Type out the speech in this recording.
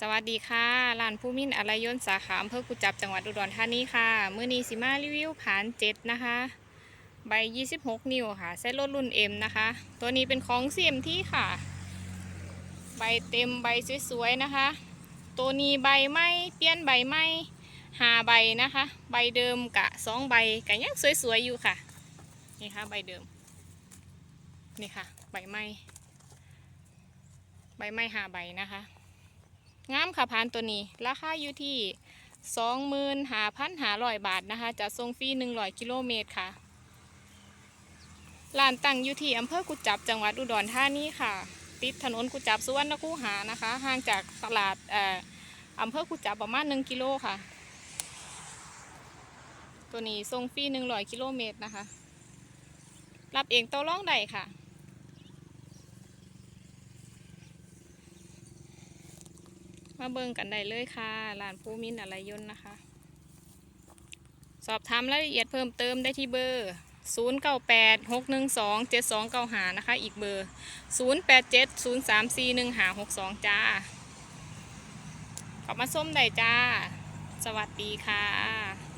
สวัสดีค่ะร้านผู้มินอารยนสาขาอำเภอกุจับจังหวัดอุดรธานีค่ะ มือนี้สิมารีวิวผ่านเจ็ดนะคะ ใบ 26 นิ้วค่ะเส้นรถรุ่น M นะคะ ตัวนี้เป็นของ CMT ค่ะ ใบเต็มใบสวยๆนะคะ ตัวนี้ใบไม้เปลี่ยนใบไม้หาใบนะคะ ใบเดิมกะสองใบกะยังสวยๆอยู่ค่ะ นี่ค่ะใบเดิม นี่ค่ะ ใบไม้ใบไม้หาใบนะคะ งามค่ะพานตัวนี้ ราคาอยู่ที่สองหมื่นหาพันหาร้อยบาทนะคะ จะส่งฟรีหนึ่งร้อยกิโลเมตรค่ะร้านตั้งอยู่ที่อำเภอกุจับจังหวัดอุดรธานีค่ะ ติดถนนกุจับสุวรรณคูหานะคะ ห่างจากตลาดอำเภอกุจับประมาณหนึ่งกิโลค่ะ ตัวนี้ส่งฟรีหนึ่งร้อยกิโลเมตรนะคะ รับเองโต้ร้องได้ค่ะ มาเบิ่งกันได้เลยค่ะลานภูมินอะไรยนนะคะ สอบถามรายละเอียดเพิ่มเติมได้ที่เบอร์ 0 9 8 6 1 2 7 2 9 5 นะคะ อีกเบอร์ 0 8 7 0 3 4 1 5 6 2 จ้า ขอบมาส้มได้จ้า สวัสดีค่ะ